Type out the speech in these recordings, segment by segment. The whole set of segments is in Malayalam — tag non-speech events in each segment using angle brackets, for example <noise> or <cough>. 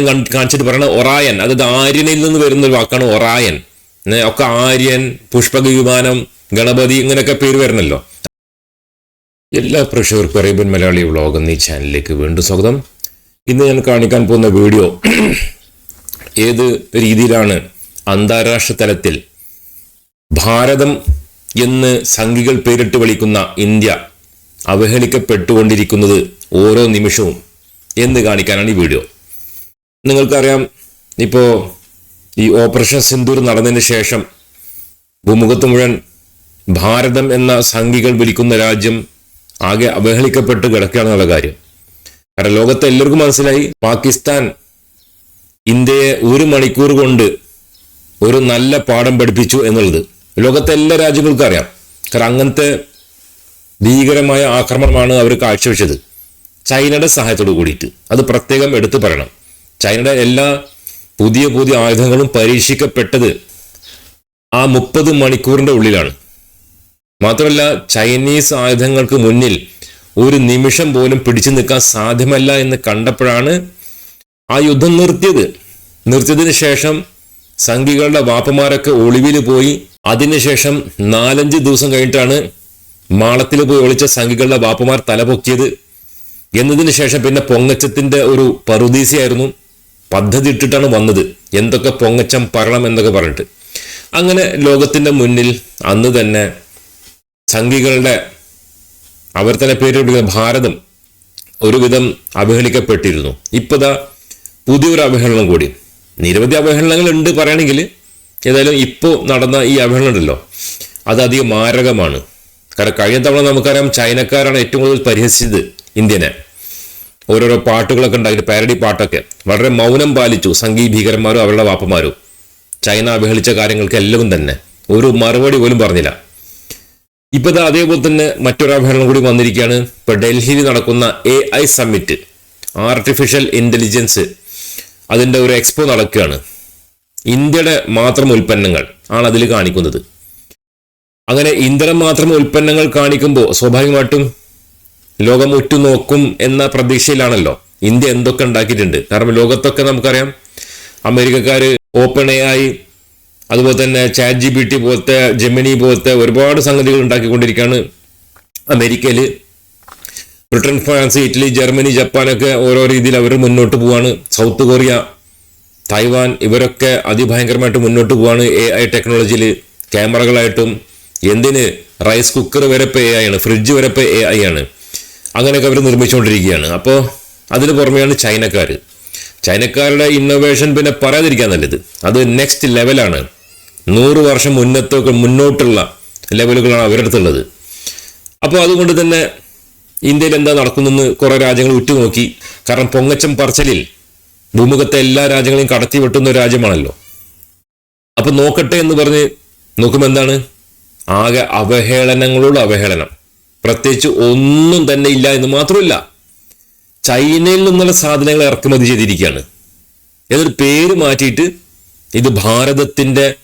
കാണിച്ചിട്ട് പറയണ ഒറായൻ. അതായത് ആര്യനിൽ നിന്ന് വരുന്ന ഒരു വാക്കാണ് ഒറായൻ. ഒക്കെ ആര്യൻ പുഷ്പക വിമാനം ഗണപതി ഇങ്ങനെയൊക്കെ പേര് വരണല്ലോ എല്ലാ പ്രേക്ഷകർക്കും അറേബ്യൻ മലയാളി വ്ളോഗ് എന്നീ ചാനലിലേക്ക് വീണ്ടും സ്വാഗതം. ഇന്ന് ഞാൻ കാണിക്കാൻ പോകുന്ന വീഡിയോ <clears throat> ഏത് രീതിയിലാണ് അന്താരാഷ്ട്ര തലത്തിൽ ഭാരതം എന്ന് സംഘികൾ പേരിട്ട് വിളിക്കുന്ന ഇന്ത്യ അവഹേളിക്കപ്പെട്ടുകൊണ്ടിരിക്കുന്നത് ഓരോ നിമിഷവും എന്ന് കാണിക്കാനാണ് ഈ വീഡിയോ. നിങ്ങൾക്കറിയാം ഇപ്പോൾ ഈ ഓപ്പറേഷൻ സിന്ദൂർ നടന്നതിന് ശേഷം ഭൂമുഖത്ത് മുഴുവൻ ഭാരതം എന്ന സംഘികൾ വിളിക്കുന്ന രാജ്യം ആകെ അവഹേളിക്കപ്പെട്ട് കിടക്കുകയാണെന്നുള്ള കാര്യം. കാരണം ലോകത്തെ എല്ലാവർക്കും മനസ്സിലായി പാകിസ്ഥാൻ ഇന്ത്യയെ ഒരു മണിക്കൂർ കൊണ്ട് ഒരു നല്ല പാഠം പഠിപ്പിച്ചു എന്നുള്ളത്. ലോകത്തെ എല്ലാ രാജ്യങ്ങൾക്കും അറിയാം. കാരണം അങ്ങനത്തെ ഭീകരമായ ആക്രമണമാണ് അവർ കാഴ്ചവെച്ചത്. ചൈനയുടെ സഹായത്തോട് കൂടിയിട്ട്. അത് പ്രത്യേകം എടുത്തു പറയണം. ചൈനയുടെ എല്ലാ പുതിയ പുതിയ ആയുധങ്ങളും പരീക്ഷിക്കപ്പെട്ടത് ആ മുപ്പത് മണിക്കൂറിന്റെ ഉള്ളിലാണ്. മാത്രമല്ല ചൈനീസ് ആയുധങ്ങൾക്ക് മുന്നിൽ ഒരു നിമിഷം പോലും പിടിച്ചു നിൽക്കാൻ സാധ്യമല്ല എന്ന് കണ്ടപ്പോഴാണ് ആ യുദ്ധം നിർത്തിയത്. നിർത്തിയതിന് ശേഷം സംഘികളുടെ വാപ്പമാരൊക്കെ ഒളിവിൽ പോയി. അതിനുശേഷം നാലഞ്ച് ദിവസം കഴിഞ്ഞിട്ടാണ് മാളത്തിൽ പോയി ഒളിച്ച സംഘികളുടെ വാപ്പമാർ തലപൊക്കിയത്. എന്നതിന് ശേഷം പിന്നെ പൊങ്ങച്ചത്തിന്റെ ഒരു പറുദീസയായിരുന്നു. പദ്ധതി ഇട്ടിട്ടാണ് വന്നത്. എന്തൊക്കെ പൊങ്ങച്ചം പറയണം എന്നൊക്കെ പറഞ്ഞിട്ട്. അങ്ങനെ ലോകത്തിന്റെ മുന്നിൽ അന്ന് തന്നെ സംഘികളുടെ അവർ തന്നെ പേര് വിളിക്കുന്ന ഭാരതം ഒരുവിധം അവഹേളിക്കപ്പെട്ടിരുന്നു. ഇപ്പതാ പുതിയൊരു അവഹേളനം കൂടി. നിരവധി അവഹേളനങ്ങൾ ഉണ്ട് പറയുകയാണെങ്കിൽ ഏതായാലും ഇപ്പോൾ നടന്ന ഈ അവഹേളനം ഉണ്ടല്ലോ. അത് അധികം മാരകമാണ്. കാരണം കഴിഞ്ഞ തവണ നമുക്കറിയാം ചൈനക്കാരാണ് ഏറ്റവും കൂടുതൽ പരിഹസിച്ചത് ഇന്ത്യനെ. ഓരോരോ പാട്ടുകളൊക്കെ ഉണ്ടായിട്ട് പാരഡി പാട്ടൊക്കെ. വളരെ മൗനം പാലിച്ചു സംഗീ ഭീകരന്മാരും അവരുടെ വാപ്പമാരും. ചൈന അവഹേളിച്ച കാര്യങ്ങൾക്ക് എല്ലാവരും തന്നെ. ഒരു മറുപടി പോലും പറഞ്ഞില്ല. ഇപ്പൊ ദാ അതേപോലെ തന്നെ മറ്റൊരു അവഹേളനം കൂടി വന്നിരിക്കുകയാണ്. ഇപ്പൊ ഡൽഹിയിൽ നടക്കുന്ന A I summit artificial intelligence അതിന്റെ ഒരു എക്സ്പോ നടക്കുകയാണ്. ഇന്ത്യയുടെ മാത്രം ഉൽപ്പന്നങ്ങൾ ആണ് അതിൽ കാണിക്കുന്നത്. അങ്ങനെ ഇന്ത്യയുടെ മാത്രം ഉൽപ്പന്നങ്ങൾ കാണിക്കുമ്പോൾ സ്വാഭാവികമായിട്ടും ലോകം ഉറ്റുനോക്കും എന്ന പ്രതീക്ഷയിലാണല്ലോ ഇന്ത്യ എന്തൊക്കെ ഉണ്ടാക്കിയിട്ടുണ്ട്. കാരണം ലോകത്തൊക്കെ നമുക്കറിയാം അമേരിക്കക്കാര് ഓപ്പൺ എ ആയി അതുപോലെ തന്നെ ചാറ്റ് ജി ബി ടി പോലത്തെ ജെമിനി പോലത്തെ ഒരുപാട് സംഗതികൾ ഉണ്ടാക്കിക്കൊണ്ടിരിക്കുകയാണ്. അമേരിക്കയിൽ ബ്രിട്ടൻ ഫ്രാൻസ് ഇറ്റലി ജർമ്മനി ജപ്പാനൊക്കെ ഓരോ രീതിയിൽ അവർ മുന്നോട്ട് പോവാണ്. സൗത്ത് കൊറിയ തായ്വാൻ ഇവരൊക്കെ അതിഭയങ്കരമായിട്ട് മുന്നോട്ട് പോവാണ് എ ഐ ടെക്നോളജിയിൽ ക്യാമറകളായിട്ടും എന്തിന് റൈസ് കുക്കർ വരെ ഇപ്പോൾ എ ആണ് ഫ്രിഡ്ജ് വരെ ഇപ്പോൾ എ ഐ ആണ്. അങ്ങനെയൊക്കെ അവർ നിർമ്മിച്ചുകൊണ്ടിരിക്കുകയാണ്. അപ്പോൾ അതിന് പുറമെയാണ് ചൈനക്കാർ ചൈനക്കാരുടെ ഇന്നോവേഷൻ പിന്നെ പറയാതിരിക്കാൻ നല്ലത്. അത് നെക്സ്റ്റ് ലെവലാണ് നൂറ് വർഷം മുന്നത്തൊക്കെ മുന്നോട്ടുള്ള ലെവലുകളാണ് അവരുടെ അടുത്തുള്ളത് അപ്പോൾ അതുകൊണ്ട് തന്നെ ഇന്ത്യയിൽ എന്താ നടക്കുന്നെന്ന് കുറേ രാജ്യങ്ങൾ ഉറ്റുനോക്കി. കാരണം പൊങ്ങച്ചം പറച്ചലിൽ ഭൂമുഖത്തെ എല്ലാ രാജ്യങ്ങളെയും കടത്തി വെട്ടുന്ന ഒരു രാജ്യമാണല്ലോ. അപ്പോൾ നോക്കട്ടെ എന്ന് പറഞ്ഞ് നോക്കുമ്പോൾ എന്താണ്? ആകെ അവഹേളനങ്ങളോട് അവഹേളനം. പ്രത്യേകിച്ച് ഒന്നും തന്നെ ഇല്ല എന്ന് മാത്രമല്ല ചൈനയിൽ നിന്നുള്ള സാധനങ്ങൾ ഇറക്കുമതി ചെയ്തിരിക്കുകയാണ്. എന്നിട്ട് പേര് മാറ്റിയിട്ട് ഇത് ഭാരതത്തിന്റെ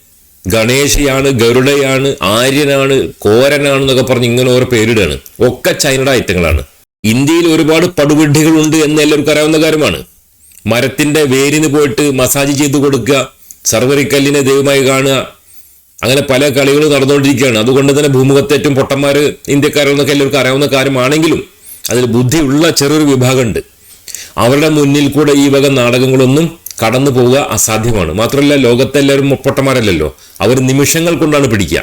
ഗണേശയാണ് ഗരുഡയാണ് ആര്യനാണ് കോരനാണ് എന്നൊക്കെ പറഞ്ഞ് ഇങ്ങനെ ഓരോ പേരിടുകയാണ്. ഒക്കെ ചൈനയുടെ ഐറ്റങ്ങളാണ്. ഇന്ത്യയിൽ ഒരുപാട് പടുവിഡ്ഢികളുണ്ട് എന്ന് എല്ലാവർക്കും അറിയാവുന്ന കാര്യമാണ്. മരത്തിന്റെ വേരിന് പോയിട്ട് മസാജ് ചെയ്ത് കൊടുക്കുക സർവറിക്കല്ലിനെ ദൈവമായി കാണുക അങ്ങനെ പല കളികൾ നടന്നുകൊണ്ടിരിക്കുകയാണ്. അതുകൊണ്ട് തന്നെ ഭൂമുഖത്തെ ഏറ്റവും പൊട്ടന്മാര് ഇന്ത്യക്കാരെന്നൊക്കെ എല്ലാവർക്കും അറിയാവുന്ന കാര്യമാണെങ്കിലും അതിൽ ബുദ്ധിയുള്ള ചെറിയൊരു വിഭാഗമുണ്ട്. അവരുടെ മുന്നിൽ കൂടെ ഈ വക നാടകങ്ങളൊന്നും കടന്നു പോവുക അസാധ്യമാണ്. മാത്രമല്ല ലോകത്തെല്ലാവരും പൊട്ടന്മാരല്ലല്ലോ. അവർ നിമിഷങ്ങൾ കൊണ്ടാണ് പിടിക്കുക.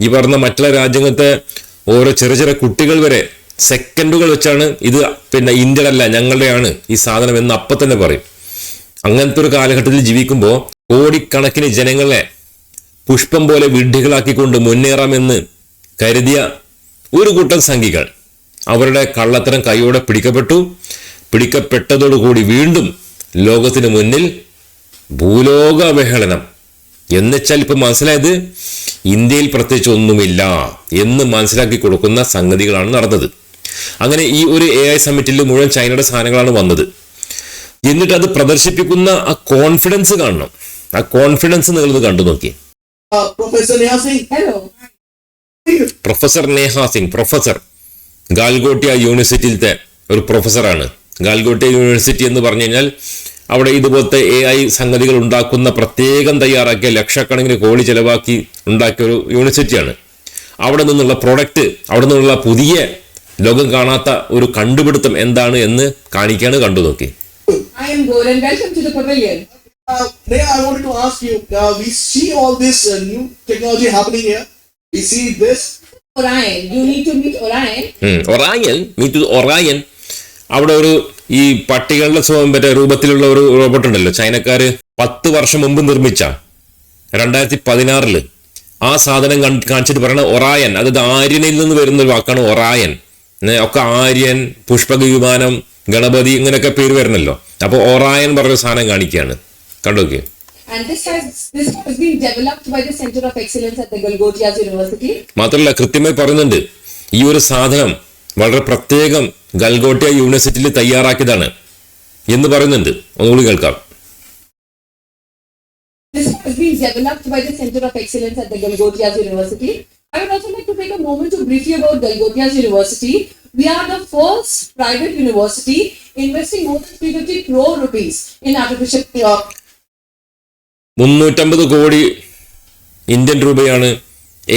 ഈ പറഞ്ഞ മറ്റുള്ള രാജ്യങ്ങളത്തെ ഓരോ ചെറിയ ചെറിയ കുട്ടികൾ വരെ സെക്കൻഡുകൾ വെച്ചാണ് ഇത് പിന്നെ ഇന്ത്യയുടെ ഞങ്ങളുടെയാണ് ഈ സാധനം എന്ന് അപ്പം തന്നെ പറയും. അങ്ങനത്തെ ഒരു കാലഘട്ടത്തിൽ ജീവിക്കുമ്പോൾ കോടിക്കണക്കിന് ജനങ്ങളെ പുഷ്പം പോലെ വിഡ്ഢികളാക്കിക്കൊണ്ട് മുന്നേറാമെന്ന് കരുതിയ ഒരു കൂട്ടം സംഘികൾ അവരുടെ കള്ളത്തരം കൈയോടെ പിടിക്കപ്പെട്ടു. പിടിക്കപ്പെട്ടതോടുകൂടി വീണ്ടും ലോകത്തിന് മുന്നിൽ ഭൂലോക അവഹേളനം എന്നുവെച്ചാൽ ഇപ്പം മനസ്സിലായത് ഇന്ത്യയിൽ പ്രത്യേകിച്ച് ഒന്നുമില്ല എന്ന് മനസ്സിലാക്കി കൊടുക്കുന്ന സംഗതികളാണ് നടന്നത്. അങ്ങനെ ഈ ഒരു എ ഐ സമ്മിറ്റിൽ മുഴുവൻ ചൈനയുടെ സാധനങ്ങളാണ് വന്നത്. എന്നിട്ട് അത് പ്രദർശിപ്പിക്കുന്ന ആ കോൺഫിഡൻസ് കാണണം. ആ കോൺഫിഡൻസ് നിങ്ങളത് കണ്ടു നോക്കി പ്രൊഫസർ നേഹ സിംഗ് പ്രൊഫസർ ഗാൽഗോട്ടിയ യൂണിവേഴ്സിറ്റിയിലത്തെ ഒരു പ്രൊഫസറാണ് ഗാൽഗോട്ടിയ യൂണിവേഴ്സിറ്റി എന്ന് പറഞ്ഞു കഴിഞ്ഞാൽ അവിടെ ഇതുപോലത്തെ എ ഐ സംഗതികൾ ഉണ്ടാക്കുന്ന പ്രത്യേകം തയ്യാറാക്കിയ ലക്ഷക്കണക്കിന് കോടി ചെലവാക്കി ഉണ്ടാക്കിയ ഒരു യൂണിവേഴ്സിറ്റിയാണ്. അവിടെ നിന്നുള്ള പ്രൊഡക്റ്റ് അവിടെ നിന്നുള്ള പുതിയ ലോകം കാണാത്ത ഒരു കണ്ടുപിടുത്തം എന്താണ് എന്ന് കാണിക്കാണ് കണ്ടു നോക്കി. Uh, Neha, I wanted to ask you, uh, we see all this uh, new technology happening here. We see this. Orion, you need to meet Orion. ഉം. Orion meet Orion. അവിടെ ഒരു ഈ പട്ടികളുടെ മറ്റേ രൂപത്തിലുള്ള ഒരു റോബോട്ട് ഉണ്ടല്ലോ ചൈനക്കാര് പത്ത് വർഷം മുമ്പ് നിർമ്മിച്ച രണ്ടായിരത്തി പതിനാറിൽ ആ സാധനം കൺ- കാണിച്ചിട്ട് പറയണ ഒറായൻ അത് ആര്യനിൽ നിന്ന് വരുന്ന ഒരു വാക്കാണ് ഒറായൻ ഒക്കെ ആര്യൻ പുഷ്പക വിമാനം ഗണപതി ഇങ്ങനെയൊക്കെ പേര് വരണല്ലോ അപ്പോൾ ഒറായൻ പറഞ്ഞ സാധനം കാണിക്കുകയാണ് Galgottias University. മാത്രമല്ല കൃത്യമായി പറയുന്നുണ്ട് ഈ ഒരു സാധനം വളരെ പ്രത്യേകം ഗൽഗോട്ടിയ യൂണിവേഴ്സിറ്റിയിൽ തയ്യാറാക്കിയതാണ് എന്ന് പറയുന്നുണ്ട് ഒന്നുകൂടി കേൾക്കാം This has been developed by the Center of Excellence at the Galgotias University. I would also like to take a moment to brief you about Galgotias University. We are the first private university investing more than 350 crore rupees in artificial Uh, മുന്നൂറ്റമ്പത് കോടി ഇന്ത്യൻ രൂപയാണ്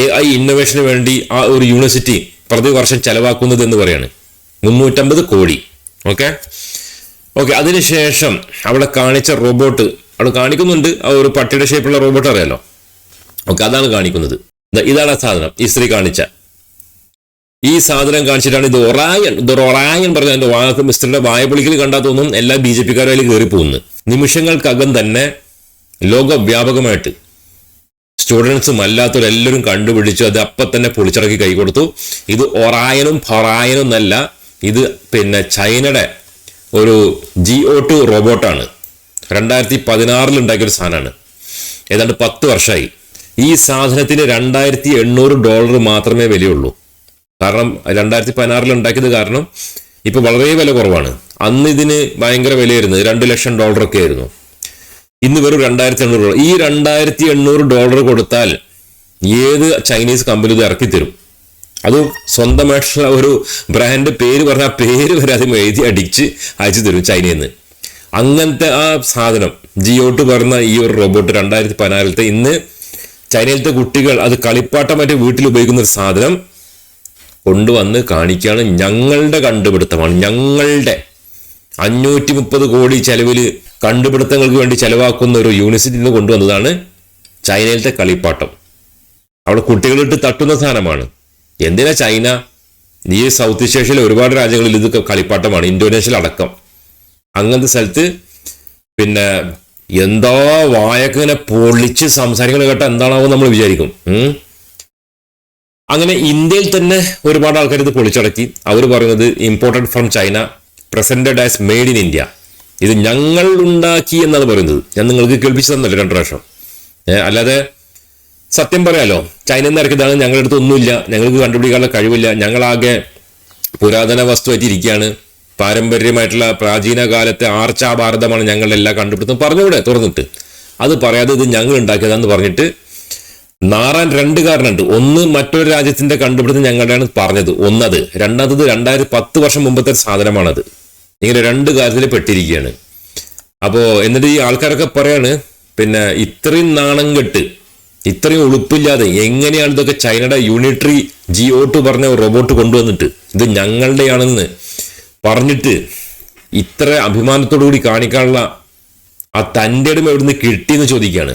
എ ഐ ഇന്നോവേഷന് വേണ്ടി ആ ഒരു യൂണിവേഴ്സിറ്റി പ്രതിവർഷം ചെലവാക്കുന്നത് എന്ന് പറയാണ്. മുന്നൂറ്റമ്പത് കോടി. ഓക്കെ ഓക്കെ അതിനുശേഷം അവിടെ കാണിച്ച റോബോട്ട് അവിടെ കാണിക്കുന്നുണ്ട്. ആ ഒരു പട്ടിയുടെ ഷേപ്പുള്ള റോബോട്ട് അറിയാലോ? ഓക്കെ അതാണ് കാണിക്കുന്നത്. ഇതാണ് ആ സാധനം. ഈ സ്ത്രീ കാണിച്ച. ഈ സാധനം കാണിച്ചിട്ടാണ് ഇത് ഒറായൻ ഇത് ഒറായൻ പറഞ്ഞ എന്റെ വാക്ക് മിസ്റ്ററിന്റെ വായപ്പൊളിക്കൽ കണ്ടാൽ തോന്നും. എല്ലാ ബി ജെ പിക്കാരും അതിൽ കയറി പോകുന്നു നിമിഷങ്ങൾക്കകം തന്നെ ലോകവ്യാപകമായിട്ട്. സ്റ്റുഡൻസും അല്ലാത്തവരെല്ലാവരും കണ്ടുപിടിച്ചു അത് അപ്പം തന്നെ പൊളിച്ചിറക്കി കൈ കൊടുത്തു. ഇത് ഒറായനും ഫൊറായനും എന്നല്ല ഇത് പിന്നെ ചൈനയുടെ ഒരു ജി ഒ ടു റോബോട്ടാണ്. രണ്ടായിരത്തി പതിനാറിൽ ഒരു സാധനമാണ്. ഏതാണ്ട് പത്ത് വർഷമായി. ഈ സാധനത്തിന് രണ്ടായിരത്തി എണ്ണൂറ് ഡോളർ മാത്രമേ വിലയുള്ളൂ. കാരണം രണ്ടായിരത്തി പതിനാറിൽ ഉണ്ടാക്കിയത് കാരണം ഇപ്പോൾ വളരെ വില കുറവാണ്. അന്ന് ഇതിന് ഭയങ്കര വിലയായിരുന്നു. രണ്ട് ലക്ഷം ഡോളറൊക്കെ ആയിരുന്നു. ഇന്ന് വെറും രണ്ടായിരത്തി എണ്ണൂറ് ഡോളർ. ഈ രണ്ടായിരത്തി എണ്ണൂറ് ഡോളർ കൊടുത്താൽ ഏത് ചൈനീസ് കമ്പനി ഇത് ഇറക്കി തരും അത് സ്വന്തമായിട്ടുള്ള ഒരു ബ്രാൻഡ് പേര് പറഞ്ഞ പേര് വരെ അതിന് എഴുതി അടിച്ച് അയച്ചു തരും ചൈനയിൽ നിന്ന് അങ്ങനത്തെ ആ സാധനം ജിയോട്ട് പറഞ്ഞ ഈ ഒരു റോബോട്ട് രണ്ടായിരത്തി പതിനാറിലത്തെ ഇന്ന് ചൈനയിലത്തെ കുട്ടികൾ അത് കളിപ്പാട്ടമായിട്ട് വീട്ടിൽ ഉപയോഗിക്കുന്ന ഒരു സാധനം കൊണ്ടുവന്ന് കാണിക്കുകയാണ് ഞങ്ങളുടെ കണ്ടുപിടുത്തമാണ്. ഞങ്ങളുടെ അഞ്ഞൂറ്റി മുപ്പത് കോടി ചെലവിൽ കണ്ടുപിടുത്തങ്ങൾക്ക് വേണ്ടി ചെലവാക്കുന്ന ഒരു യൂണിവേഴ്സിറ്റിയിൽ നിന്ന് കൊണ്ടുവന്നതാണ് ചൈനയിലത്തെ കളിപ്പാട്ടം. അവിടെ കുട്ടികളിട്ട് തട്ടുന്ന സാധനമാണ്. എന്തിനാ ചൈന? ഈ സൗത്ത് ഏഷ്യയിലെ ഒരുപാട് രാജ്യങ്ങളിൽ ഇത് കളിപ്പാട്ടമാണ്. ഇന്തോനേഷ്യയിൽ അടക്കം. അങ്ങനത്തെ സ്ഥലത്ത് പിന്നെ എന്താ വായൊക്കെ പൊളിച്ച് സംസാരിക്കണ കേട്ട എന്താണാവോ നമ്മൾ വിചാരിക്കും. അങ്ങനെ ഇന്ത്യയിൽ തന്നെ ഒരുപാട് ആൾക്കാർ ഇത് പൊളിച്ചടക്കി. അവർ പറയുന്നത് imported from China presented as made in India ഇത് ഞങ്ങൾ ഉണ്ടാക്കി എന്നാണ് പറയുന്നത്. ഞാൻ നിങ്ങൾക്ക് കേൾപ്പിച്ചു തന്നല്ലോ രണ്ടു പ്രാവശ്യം. അല്ലാതെ സത്യം പറയാലോ ചൈനയിൽ നിന്ന് ഇറക്കിയതാണ് ഞങ്ങളുടെ അടുത്ത് ഒന്നുമില്ല. ഞങ്ങൾക്ക് കണ്ടുപിടിക്കാനുള്ള കഴിവില്ല. ഞങ്ങളാകെ പുരാതന വസ്തുവായിട്ട് ഇരിക്കുകയാണ്. പാരമ്പര്യമായിട്ടുള്ള പ്രാചീന കാലത്തെ ആർച്ചാഭാരതമാണ് ഞങ്ങളുടെ എല്ലാ കണ്ടുപിടുത്തം പറഞ്ഞുകൂടെ തുറന്നിട്ട്. അത് പറയാതെ ഇത് ഞങ്ങൾ ഉണ്ടാക്കിയതാന്ന് പറഞ്ഞിട്ട് നാറാൻ രണ്ട് കാരണമുണ്ട്. ഒന്ന് മറ്റൊരു രാജ്യത്തിന്റെ കണ്ടുപിടുത്തം ഞങ്ങളുടെയാണ് പറഞ്ഞത്. ഒന്നത് രണ്ടാമത്തത് രണ്ടായിരത്തി പത്ത് വർഷം മുമ്പത്തെ സാധനമാണത്. ഇങ്ങനെ രണ്ട് കാര്യത്തിൽ പെട്ടിരിക്കുകയാണ്. അപ്പോൾ എന്നിട്ട് ഈ ആൾക്കാരൊക്കെ പറയാണ് പിന്നെ ഇത്രയും നാണം കെട്ട് ഇത്രയും ഉളുപ്പില്ലാതെ എങ്ങനെയാണ് ഇതൊക്കെ ചൈനയുടെ യൂണിറ്ററി ജിയോ ടു പറഞ്ഞ റോബോട്ട് കൊണ്ടുവന്നിട്ട് ഇത് ഞങ്ങളുടെയാണെന്ന് പറഞ്ഞിട്ട് ഇത്ര അഭിമാനത്തോടു കൂടി കാണിക്കാനുള്ള ആ തന്റെ ഇടം എവിടുന്ന് കിട്ടിയെന്ന് ചോദിക്കുകയാണ്.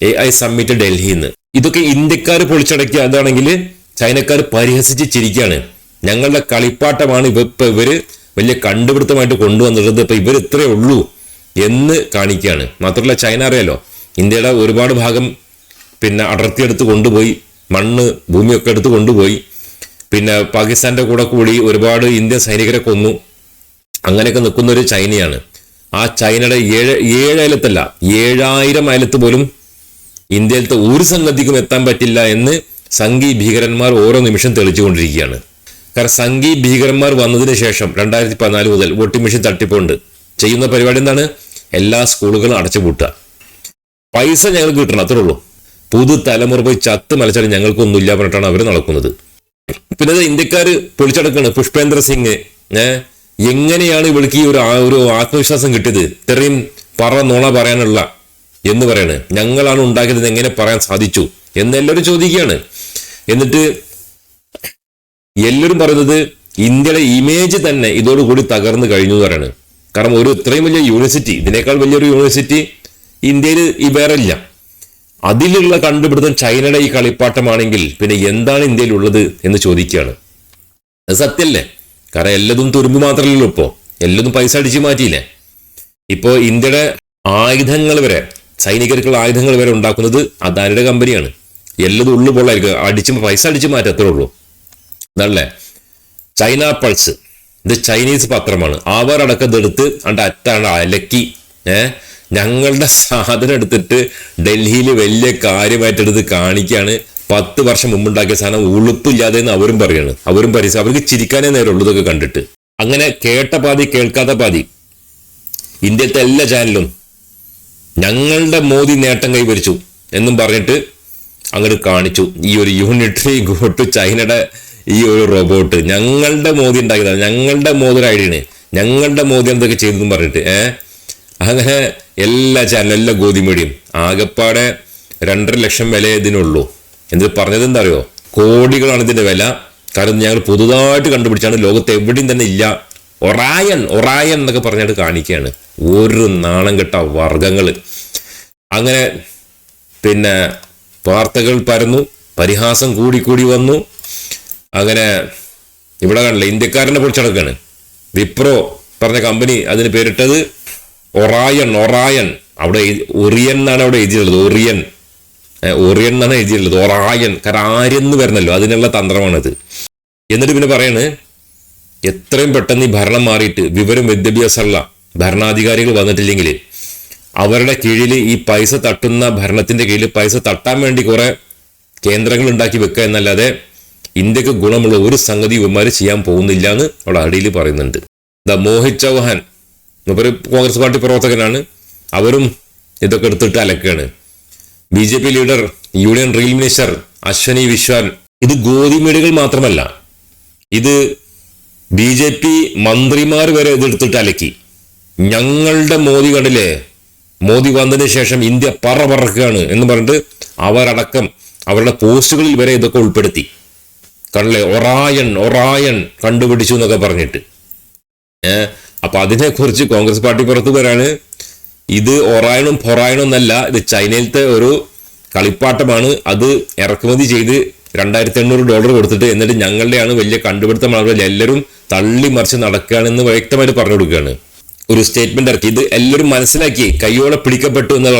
എ ഐ സമ്മിറ്റ് ഡൽഹിയിൽ നിന്ന് ഇതൊക്കെ ഇന്ത്യക്കാർ പൊളിച്ചടക്കിയ അതാണെങ്കിൽ ചൈനക്കാർ പരിഹസിച്ച് ചിരിക്കുകയാണ്. ഞങ്ങളുടെ കളിപ്പാട്ടമാണ് ഇവ ഇവർ വലിയ കണ്ടുപിടുത്തമായിട്ട് കൊണ്ടുവന്നിട്ടുള്ളത് ഇപ്പൊ ഇവർ ഇത്രയേ ഉള്ളൂ എന്ന് കാണിക്കുകയാണ്. മാത്രമല്ല ചൈന അറിയാലോ ഇന്ത്യയുടെ ഒരുപാട് ഭാഗം പിന്നെ അടർത്തിയെടുത്ത് കൊണ്ടുപോയി മണ്ണ് ഭൂമിയൊക്കെ എടുത്ത് കൊണ്ടുപോയി. പിന്നെ പാകിസ്ഥാന്റെ കൂടെ കൂടി ഒരുപാട് ഇന്ത്യൻ സൈനികരെ കൊന്നു. അങ്ങനെയൊക്കെ നിൽക്കുന്ന ഒരു ചൈനയാണ്. ആ ചൈനയുടെ ഏഴ് ഏഴ് ഏഴായിരം അയലത്ത് പോലും ഇന്ത്യയിലത്തെ ഒരു സംഗതിക്കും എത്താൻ പറ്റില്ല എന്ന് സംഘി ഭീകരന്മാർ ഓരോ നിമിഷം തെളിച്ചുകൊണ്ടിരിക്കുകയാണ്. കാരണം സംഘി ഭീകരന്മാർ വന്നതിന് ശേഷം രണ്ടായിരത്തി പതിനാല് മുതൽ വോട്ടിംഗ് മെഷീൻ തട്ടിപ്പുണ്ട്. ചെയ്യുന്ന പരിപാടി എന്താണ്? എല്ലാ സ്കൂളുകളും അടച്ചുപൂട്ടുക. പൈസ ഞങ്ങൾക്ക് കിട്ടണം അത്രേ ഉള്ളൂ. പുതു തലമുറ പോയി ചത്ത് മലച്ചാലും ഞങ്ങൾക്കൊന്നുമില്ല പറഞ്ഞിട്ടാണ് അവർ നടക്കുന്നത്. പിന്നെ ഇന്ത്യക്കാർ പൊളിച്ചടക്കാണ്. പുഷ്പേന്ദ്ര സിംഗ് എങ്ങനെയാണ് ഇവൾക്ക് ഒരു ഒരു ആത്മവിശ്വാസം കിട്ടിയത്? ഇത്രയും പറ നുണ പറയാനുള്ള എന്ന് പറയാണ്. ഞങ്ങളാണ് ഉണ്ടാക്കിയത് എങ്ങനെ പറയാൻ സാധിച്ചു? എന്ന് എല്ലാവരും ചോദിക്കുകയാണ്. എന്നിട്ട് എല്ലാവരും പറയുന്നത് ഇന്ത്യയുടെ ഇമേജ് തന്നെ ഇതോടുകൂടി തകർന്നു കഴിഞ്ഞു എന്ന് പറയാണ് കാരണം ഒരു ഇത്രയും വലിയ യൂണിവേഴ്സിറ്റി ഇതിനേക്കാൾ വലിയൊരു യൂണിവേഴ്സിറ്റി ഇന്ത്യയിൽ ഈ വേറെ ഇല്ല. അതിലുള്ള കണ്ടുപിടുത്തം ചൈനയുടെ ഈ കളിപ്പാട്ടമാണെങ്കിൽ പിന്നെ എന്താണ് ഇന്ത്യയിലുള്ളത് എന്ന് ചോദിക്കുകയാണ്. അത് സത്യല്ലേ കാരണം എല്ലതും തുരുമ്പ് മാത്രമല്ലല്ലോ ഇപ്പോൾ എല്ലതും പൈസ അടിച്ചു മാറ്റിയില്ലേ? ഇപ്പോൾ ഇന്ത്യയുടെ ആയുധങ്ങൾ വരെ സൈനികർക്കുള്ള ആയുധങ്ങൾ വരെ ഉണ്ടാക്കുന്നത് അദാനിയുടെ കമ്പനിയാണ് എല്ലതും ഉള്ളു പൊള്ളായിരിക്കും. അടിച്ച് പൈസ അടിച്ചു മാറ്റത്തേ ഉള്ളൂ. അതല്ലേ ചൈന പൾസ് ഇത് ചൈനീസ് പത്രമാണ്. അവർ അടക്കം ഇതെടുത്ത് അണ്ട് അറ്റാണ് അലക്കി ഏ? ഞങ്ങളുടെ സാധനം എടുത്തിട്ട് ഡൽഹിയിൽ വലിയ കാര്യമായിട്ടെടുത്ത് കാണിക്കുകയാണ് പത്ത് വർഷം മുമ്പുണ്ടാക്കിയ സാധനം ഉളുപ്പില്ലാതെ എന്ന് അവരും പറയാണ്. അവരും പരിസരം അവർക്ക് ചിരിക്കാനേ നേരമുള്ളൂ ഇതൊക്കെ കണ്ടിട്ട്. അങ്ങനെ കേട്ട പാതി കേൾക്കാത്ത പാതി ഇന്ത്യത്തെ എല്ലാ ചാനലും ഞങ്ങളുടെ മോദി നേട്ടം കൈവരിച്ചു എന്നും പറഞ്ഞിട്ട് അങ്ങോട്ട് കാണിച്ചു. ഈ ഒരു യൂണിറ്ററി ഗോട്ട് ചൈനയുടെ ഈ ഒരു റോബോട്ട് ഞങ്ങളുടെ മോദി ഉണ്ടാക്കിയതാണ് ഞങ്ങളുടെ മോദി ഒരു ഐഡിയാണ് ഞങ്ങളുടെ മോദി എന്തൊക്കെ ചെയ്തെന്ന് പറഞ്ഞിട്ട് ഏ? അങ്ങനെ എല്ലാ ചാനലും എല്ലാ ഗോതി മീഡിയം ആകെപ്പാടെ രണ്ടര ലക്ഷം വില ഇതിനുള്ളൂ. എന്നിട്ട് പറഞ്ഞത് എന്താ അറിയോ കോടികളാണ് ഇതിന്റെ വില. കാരണം ഞങ്ങൾ പുതുതായിട്ട് കണ്ടുപിടിച്ചാണ് ലോകത്ത് എവിടെയും തന്നെ ഇല്ല. ഒറായൻ ഒറായൻ എന്നൊക്കെ പറഞ്ഞിട്ട് കാണിക്കുകയാണ്. ഒരു നാണം കെട്ട വർഗങ്ങൾ അങ്ങനെ പിന്നെ വാർത്തകൾ പരന്നു പരിഹാസം കൂടി കൂടി വന്നു. അങ്ങനെ ഇവിടെ കണ്ടില്ല ഇന്ത്യക്കാരനെ പൊളിച്ചടക്കാണ് വിപ്രോ പറഞ്ഞ കമ്പനി അതിന് പേരിട്ടത് ഒറായൺ ഒറായൺ അവിടെ ഒറിയൻ എന്നാണ് അവിടെ എഴുതിയുള്ളത് ഒറിയൻ. ഒറിയൻ എന്നാണ് എഴുതിയുള്ളത് ഒറായൻ. കാരണം ആരെന്ന് വരുന്നല്ലോ അതിനുള്ള തന്ത്രമാണത്. എന്നിട്ട് പിന്നെ പറയാണ് എത്രയും പെട്ടെന്ന് ഈ ഭരണം മാറിയിട്ട് വിവരം വിദ്യാഭ്യാസമുള്ള ഭരണാധികാരികൾ വന്നിട്ടില്ലെങ്കിൽ അവരുടെ കീഴിൽ ഈ പൈസ തട്ടുന്ന ഭരണത്തിന്റെ കീഴിൽ പൈസ തട്ടാൻ വേണ്ടി കുറേ കേന്ദ്രങ്ങൾ ഉണ്ടാക്കി വെക്കുക എന്നല്ലാതെ ഇന്ത്യയ്ക്ക് ഗുണമുള്ള ഒരു സംഗതി ഇവന്മാർ ചെയ്യാൻ പോകുന്നില്ല എന്ന് അവിടെ അടിയിൽ പറയുന്നുണ്ട്. ദ മോഹിത് ചൗഹാൻ മൂപ്പര് കോൺഗ്രസ് പാർട്ടി പ്രവർത്തകനാണ്. അവരും ഇതൊക്കെ എടുത്തിട്ട് അലക്കുകയാണ്. B J P leader union rail minister Ashwini Vaishnaw ഇത് ഗോതിമേടുകൾ മാത്രമല്ല ഇത് ബി ജെ പി മന്ത്രിമാർ വരെ ഇതെടുത്തിട്ട് അലക്കി. ഞങ്ങളുടെ മോദി കണ്ടില്ലേ മോദി വന്നതിന് ശേഷം ഇന്ത്യ പറ പറക്കുകയാണ് എന്ന് പറഞ്ഞിട്ട് അവരടക്കം അവരുടെ പോസ്റ്റുകളിൽ വരെ ഇതൊക്കെ ഉൾപ്പെടുത്തി. കണ്ടില്ലേ ഒറായൻ ഒറായൻ കണ്ടുപിടിച്ചു എന്നൊക്കെ പറഞ്ഞിട്ട്. ഏഹ് അപ്പൊ അതിനെക്കുറിച്ച് കോൺഗ്രസ് പാർട്ടി പുറത്തു വരാണ് ഇത് ഒറായണും പൊറായണും എന്നല്ല ഇത് ചൈനയിലത്തെ ഒരു കളിപ്പാട്ടമാണ് അത് ഇറക്കുമതി ചെയ്ത് രണ്ടായിരത്തി എണ്ണൂറ് ഡോളർ കൊടുത്തിട്ട് എന്നിട്ട് ഞങ്ങളുടെയാണ് വലിയ കണ്ടുപിടുത്തമാണ് എല്ലാവരും തള്ളി മറിച്ച് നടക്കുകയാണെന്ന് വ്യക്തമായിട്ട് പറഞ്ഞു കൊടുക്കുകയാണ്. ഒരു സ്റ്റേറ്റ്മെന്റ് ഇറക്കി. ഇത് എല്ലാവരും മനസ്സിലാക്കി കയ്യോടെ പിടിക്കപ്പെട്ടു എന്ന്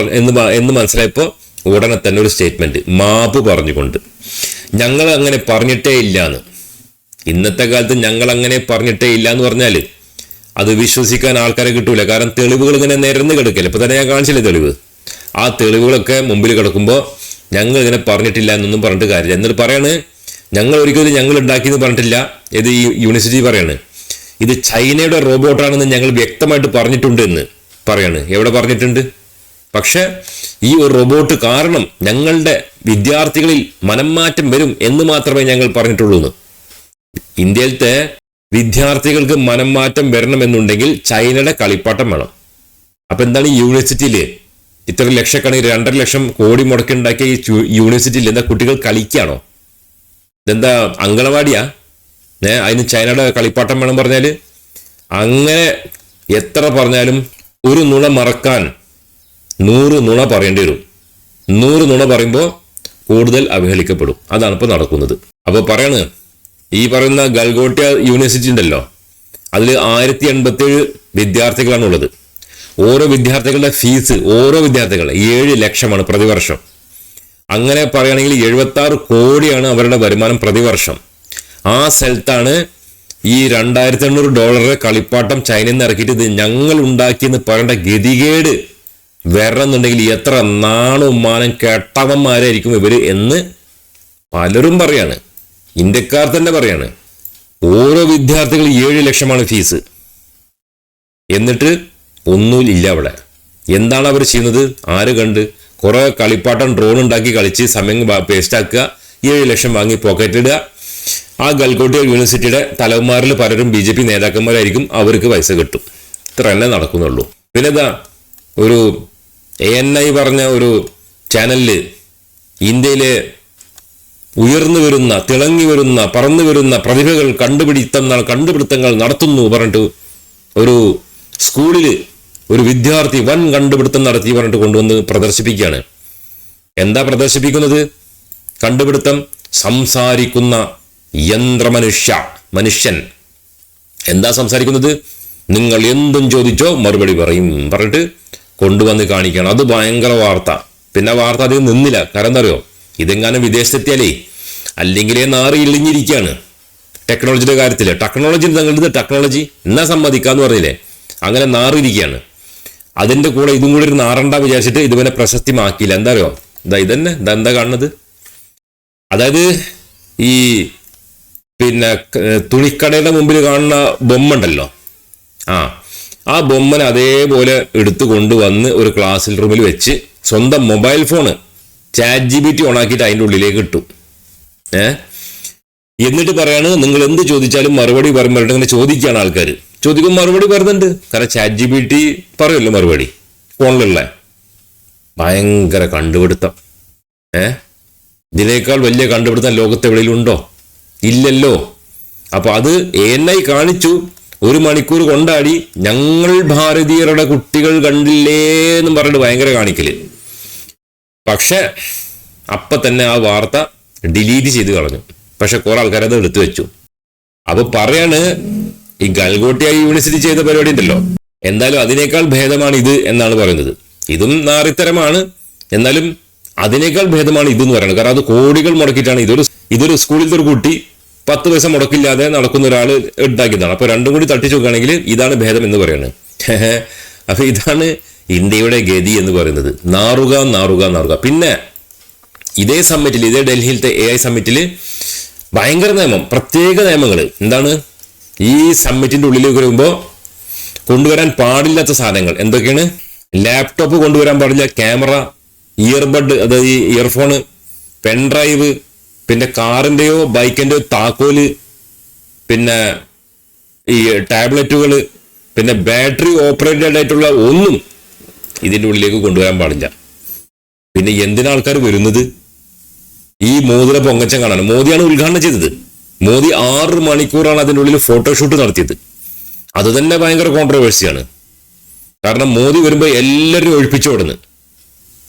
എന്ന് മനസ്സിലായപ്പോൾ ഉടനെ തന്നെ ഒരു സ്റ്റേറ്റ്മെന്റ് മാപ്പ് പറഞ്ഞുകൊണ്ട്. ഞങ്ങൾ അങ്ങനെ പറഞ്ഞിട്ടേ ഇല്ല എന്ന് ഇന്നത്തെ കാലത്ത് ഞങ്ങൾ അങ്ങനെ പറഞ്ഞിട്ടേ ഇല്ല എന്ന് പറഞ്ഞാൽ അത് വിശ്വസിക്കാൻ ആൾക്കാരെ കിട്ടൂല. കാരണം തെളിവുകൾ ഇങ്ങനെ നിരന്ന് കിടക്കില്ല. ഇപ്പം തന്നെ ഞാൻ കാണിച്ചില്ല തെളിവ്? ആ തെളിവുകളൊക്കെ മുമ്പിൽ കിടക്കുമ്പോൾ ഞങ്ങൾ ഇങ്ങനെ പറഞ്ഞിട്ടില്ല എന്നൊന്നും പറഞ്ഞിട്ട് കാര്യമില്ല. എന്നിട്ട് പറയാണ് ഞങ്ങൾ ഒരിക്കലും ഞങ്ങൾ ഉണ്ടാക്കിയെന്ന് പറഞ്ഞിട്ടില്ല. ഇത് ഈ യൂണിവേഴ്സിറ്റി പറയാണ്. ഇത് ചൈനയുടെ റോബോട്ടാണെന്ന് ഞങ്ങൾ വ്യക്തമായിട്ട് പറഞ്ഞിട്ടുണ്ട് എന്ന് പറയാണ്. എവിടെ പറഞ്ഞിട്ടുണ്ട്? പക്ഷെ ഈ ഒരു റോബോട്ട് കാരണം ഞങ്ങളുടെ വിദ്യാർത്ഥികളിൽ മനംമാറ്റം വരും എന്ന് മാത്രമേ ഞങ്ങൾ പറഞ്ഞിട്ടുള്ളൂ ഇന്ത്യയിലത്തെ വിദ്യാർത്ഥികൾക്ക് മനംമാറ്റം വരണമെന്നുണ്ടെങ്കിൽ ചൈനയുടെ കളിപ്പാട്ടം വേണം. അപ്പൊ എന്താണ് ഈ യൂണിവേഴ്സിറ്റിയിൽ? ഇത്ര ലക്ഷക്കണക്കിന് രണ്ടര ലക്ഷം കോടി മുടക്കുണ്ടാക്കിയ ഈ യൂണിവേഴ്സിറ്റിയിൽ എന്താ കുട്ടികൾ കളിക്കുകയാണോ ഇതെന്താ അങ്കണവാടിയാ? ഏ അതിന് ചൈനയുടെ കളിപ്പാട്ടം വേണം പറഞ്ഞാൽ? അങ്ങനെ എത്ര പറഞ്ഞാലും ഒരു നുണ മറക്കാൻ നൂറ് നുണ പറയേണ്ടി വരും. നൂറ് നുണ പറയുമ്പോൾ കൂടുതൽ അവഹേളിക്കപ്പെടും. അതാണ് ഇപ്പോൾ നടക്കുന്നത്. അപ്പോൾ പറയാണ് ഈ പറയുന്ന ഗൽഗോട്ട യൂണിവേഴ്സിറ്റി ഉണ്ടല്ലോ അതിൽ ആയിരത്തി എൺപത്തേഴ് വിദ്യാർത്ഥികളാണുള്ളത്. ഓരോ വിദ്യാർത്ഥികളുടെ ഫീസ് ഓരോ വിദ്യാർത്ഥികൾ ഏഴ് ലക്ഷമാണ് പ്രതിവർഷം. അങ്ങനെ പറയുകയാണെങ്കിൽ എഴുപത്തി കോടിയാണ് അവരുടെ വരുമാനം പ്രതിവർഷം. ആ സ്ഥലത്താണ് ഈ രണ്ടായിരത്തി എണ്ണൂറ് ഡോളർ കളിപ്പാട്ടം ചൈനയിൽ നിന്ന് ഇറക്കിയിട്ട് ഇത് ഞങ്ങൾ ഉണ്ടാക്കിയെന്ന് പറയേണ്ട ഗതികേട് വരണമെന്നുണ്ടെങ്കിൽ എത്ര നാളും മാനം കെട്ടവന്മാരായിരിക്കും ഇവർ എന്ന് പലരും പറയാണ്. ഇന്ത്യക്കാർ തന്നെ പറയാണ്. ഓരോ വിദ്യാർത്ഥികൾ ഏഴ് ലക്ഷമാണ് ഫീസ് എന്നിട്ട് ഒന്നും ഇല്ല അവിടെ. എന്താണ് അവർ ചെയ്യുന്നത്? ആര് കണ്ട്? കുറെ കളിപ്പാട്ടം ഡ്രോൺ ഉണ്ടാക്കി കളിച്ച് സമയം പേസ്റ്റ് ആക്കുക ഏഴ് ലക്ഷം വാങ്ങി പോക്കറ്റ് ഇടുക. ആ ഗൽഗോട്ടിയ യൂണിവേഴ്സിറ്റിയുടെ തലവന്മാരിൽ പലരും ബി ജെ പി നേതാക്കന്മാരായിരിക്കും അവർക്ക് പൈസ കിട്ടും. ഇത്ര തന്നെ നടക്കുന്നുള്ളൂ. പിന്നെന്താ? ഒരു എ എൻ ഐ പറഞ്ഞ ഒരു ചാനലിൽ ഇന്ത്യയിലെ ഉയർന്നു വരുന്ന തിളങ്ങി വരുന്ന പറന്നു വരുന്ന പ്രതിഭകൾ കണ്ടുപിടിത്തങ്ങൾ കണ്ടുപിടുത്തങ്ങൾ നടത്തുന്നു പറഞ്ഞിട്ട് ഒരു സ്കൂളിൽ ഒരു വിദ്യാർത്ഥി വൻ കണ്ടുപിടുത്തം നടത്തി പറഞ്ഞിട്ട് കൊണ്ടുവന്ന് പ്രദർശിപ്പിക്കുകയാണ്. എന്താ പ്രദർശിപ്പിക്കുന്നത്? കണ്ടുപിടുത്തം സംസാരിക്കുന്ന യന്ത്രമനുഷ്യ മനുഷ്യൻ. എന്താ സംസാരിക്കുന്നത്? നിങ്ങൾ എന്തും ചോദിച്ചോ മറുപടി പറയും പറഞ്ഞിട്ട് കൊണ്ടുവന്ന് കാണിക്കണം. അത് ഭയങ്കര വാർത്ത. പിന്നെ വാർത്ത അധികം നിന്നില്ല. കാരണം എന്താ അറിയോ? ഇതെങ്ങാനും വിദേശത്തെത്തിയാലേ അല്ലെങ്കിലേ നാറി ഇളിഞ്ഞിരിക്കുകയാണ് ടെക്നോളജിയുടെ കാര്യത്തിൽ ടെക്നോളജി തങ്ങളുടെ ടെക്നോളജി? എന്നാ സമ്മതിക്കാന്ന് പറഞ്ഞില്ലേ? അങ്ങനെ നാറിയിരിക്കുകയാണ് അതിന്റെ കൂടെ ഇതും കൂടി ഒരു നാറണ്ട വിചാരിച്ചിട്ട് ഇതുവരെ പ്രശസ്തിമാക്കിയില്ല. എന്താ അറിയോ? ഇതാ ഇതന്നെ. ഇതാ എന്താ കാണുന്നത്? അതായത് ഈ പിന്നെ തുണിക്കടയുടെ മുമ്പിൽ കാണുന്ന ബൊമ്മ ഉണ്ടല്ലോ. ആ ആ ബൊമ്മനെ അതേപോലെ എടുത്തു കൊണ്ടുവന്ന് ഒരു ക്ലാസ് റൂമിൽ വെച്ച് സ്വന്തം mobile phone chat G P T ഓണാക്കിയിട്ട് അതിന്റെ ഉള്ളിലേക്ക് ഇട്ടു. ഏ? എന്നിട്ട് പറയാണ് നിങ്ങൾ എന്ത് ചോദിച്ചാലും മറുപടി പറയുമ്പോൾ ഇങ്ങനെ ചോദിക്കുകയാണ് ആൾക്കാർ ചോദിക്കുമ്പോൾ മറുപടി പറയുന്നുണ്ട് കാരണം ചാറ്റ് ജി ബി ടി പറയുമല്ലോ മറുപടി ഫോണിലുള്ള ഭയങ്കര കണ്ടുപിടുത്തം. ഏ? ഇതിനേക്കാൾ വലിയ കണ്ടുപിടുത്തം ലോകത്തെവിടെയിലുണ്ടോ ഇല്ലല്ലോ. അപ്പോൾ അത് എ എൻ ഐ കാണിച്ചു. ഒരു മണിക്കൂർ കൊണ്ടാടി ഞങ്ങൾ ഭാരതീയരുടെ കുട്ടികൾ കണ്ടില്ലേ എന്ന് പറഞ്ഞിട്ട് ഭയങ്കര കാണിക്കൽ. പക്ഷെ അപ്പൊ തന്നെ ആ വാർത്ത ഡിലീറ്റ് ചെയ്ത് കളഞ്ഞു. പക്ഷെ കുറെ ആൾക്കാർ അത് എടുത്തു വെച്ചു. അപ്പൊ പറയാണ് ഈ ഗൽഗോട്ടിയ യൂണിവേഴ്സിറ്റി ചെയ്ത പരിപാടി ഉണ്ടല്ലോ. എന്തായാലും അതിനേക്കാൾ ഭേദമാണ് ഇത് എന്നാണ് പറയുന്നത്. ഇതും നാറിത്തരമാണ്. എന്നാലും അതിനേക്കാൾ ഭേദമാണ് ഇതെന്ന് പറയുന്നത് കാരണം അത് കോടികൾ മുടക്കിയിട്ടാണ്. ഇതൊരു ഇതൊരു സ്കൂളിലത്തെ ഒരു കുട്ടി പത്ത് പൈസ മുടക്കില്ലാതെ നടക്കുന്ന ഒരാൾ ഉണ്ടാക്കിയതാണ്. അപ്പോൾ രണ്ടും കൂടി തട്ടിച്ചു നോക്കുകയാണെങ്കിൽ ഇതാണ് ഭേദം എന്ന് പറയുന്നത് <laughs> അപ്പോൾ ഇതാണ് ഇന്ത്യയുടെ ഗതി എന്ന് പറയുന്നത്. നാറുക നാറുക നാറുക. പിന്നെ ഇതേ സമ്മിറ്റിൽ ഇതേ ഡൽഹിയിലത്തെ എ ഐ സമ്മിറ്റിൽ ഭയങ്കര നിയമം പ്രത്യേക നിയമങ്ങൾ എന്താണ്? ഈ സമ്മിറ്റിന്റെ ഉള്ളിലേക്ക് വരുമ്പോൾ കൊണ്ടുവരാൻ പാടില്ലാത്ത സാധനങ്ങൾ. എന്തൊക്കെയാണ്? ലാപ്ടോപ്പ് കൊണ്ടുവരാൻ പാടില്ല. ക്യാമറ ഇയർബഡ് അതായത് ഇയർഫോണ് പെൻഡ്രൈവ് പിന്നെ കാറിന്റെയോ ബൈക്കിന്റെയോ താക്കോൽ പിന്നെ ഈ ടാബ്ലറ്റുകൾ പിന്നെ ബാറ്ററി ഓപ്പറേറ്റഡ് ആയിട്ടുള്ള ഒന്നും ഇതിന്റെ ഉള്ളിലേക്ക് കൊണ്ടുവരാൻ പാടില്ല. പിന്നെ എന്തിനാ ആൾക്കാർ വരുന്നത്? ഈ മോദിയുടെ പൊങ്ങച്ചം കാണാൻ. മോദിയാണ് ഉദ്ഘാടനം ചെയ്തത്. മോദി ആറ് മണിക്കൂറാണ് അതിന്റെ ഉള്ളിൽ ഫോട്ടോഷൂട്ട് നടത്തിയത്. അത് തന്നെ ഭയങ്കര കോൺട്രവേഴ്സിയാണ് കാരണം മോദി വരുമ്പോൾ എല്ലാവരും ഒഴിപ്പിച്ചു കൊടുന്ന്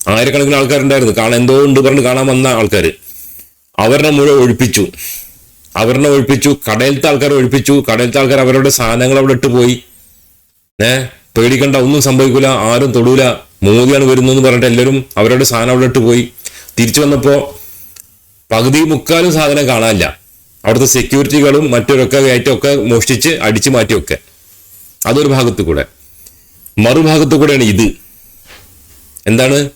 ആയിരക്കണക്കിന് ആൾക്കാരുണ്ടായിരുന്നു. കാണാൻ എന്തോ ഉണ്ട് പറഞ്ഞ് കാണാൻ വന്ന ആൾക്കാർ അവരുടെ മുഴുവൻ ഒഴിപ്പിച്ചു. അവരുടെ ഒഴിപ്പിച്ചു. കടയിലത്തെ ആൾക്കാരെ ഒഴിപ്പിച്ചു. കടയിലത്തെ ആൾക്കാർ അവരുടെ സാധനങ്ങൾ അവിടെ ഇട്ട് പോയി. ഏ? പേടിക്കണ്ട ഒന്നും സംഭവിക്കൂല ആരും തൊടൂല. മോദിയാണ് വരുന്നതെന്ന് പറഞ്ഞിട്ട് എല്ലാവരും അവരുടെ സാധനം അവിടെ ഇട്ട് പോയി. തിരിച്ചു വന്നപ്പോ പകുതി മുക്കാലും സാധനം കാണാനില്ല. അവിടുത്തെ സെക്യൂരിറ്റികളും മറ്റൊരൊക്കെ കയറ്റമൊക്കെ മോഷ്ടിച്ച് അടിച്ചു മാറ്റിയൊക്കെ. അതൊരു ഭാഗത്തു കൂടെ മറുഭാഗത്തു കൂടെയാണ് ഇത്. എന്താണ്?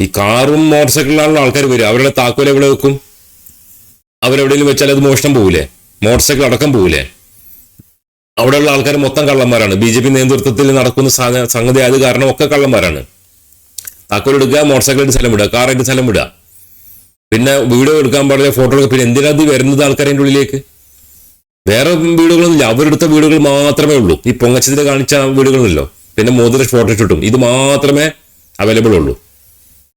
ഈ കാറും മോട്ടോർ സൈക്കിളിലാണല്ലോ ആൾക്കാർ വരും അവരുടെ താക്കോൽ എവിടെ വെക്കും? അവരെവിടെയെങ്കിലും വെച്ചാൽ അത് മോഷണം പോവില്ലേ മോട്ടോർ സൈക്കിൾ അടക്കം പോവില്ലേ അവിടെയുള്ള ആൾക്കാർ മൊത്തം കള്ളന്മാരാണ്. ബി ജെ പി നേതൃത്വത്തിൽ നടക്കുന്ന സംഗതി ആയത് കാരണം ഒക്കെ കള്ളന്മാരാണ്. താക്കോൽ എടുക്കുക മോട്ടോർ സൈക്കിളിന്റെ സ്ഥലം വിടുക കാറിന്റെ സ്ഥലം വിടുക. പിന്നെ വീഡിയോ എടുക്കാൻ പാടില്ല ഫോട്ടോ എടുക്കുക. പിന്നെ എന്തിനാ വരുന്നത് ആൾക്കാരുടെ ഉള്ളിലേക്ക്? വേറെ വീടുകളൊന്നുമില്ല. അവരെടുത്ത വീടുകൾ മാത്രമേ ഉള്ളൂ. ഈ പൊങ്ങച്ചതിൽ കാണിച്ച വീടുകളല്ലോ പിന്നെ മോതിര ഫോട്ടോ ഷൂട്ടും. ഇത് മാത്രമേ അവൈലബിൾ ഉള്ളൂ.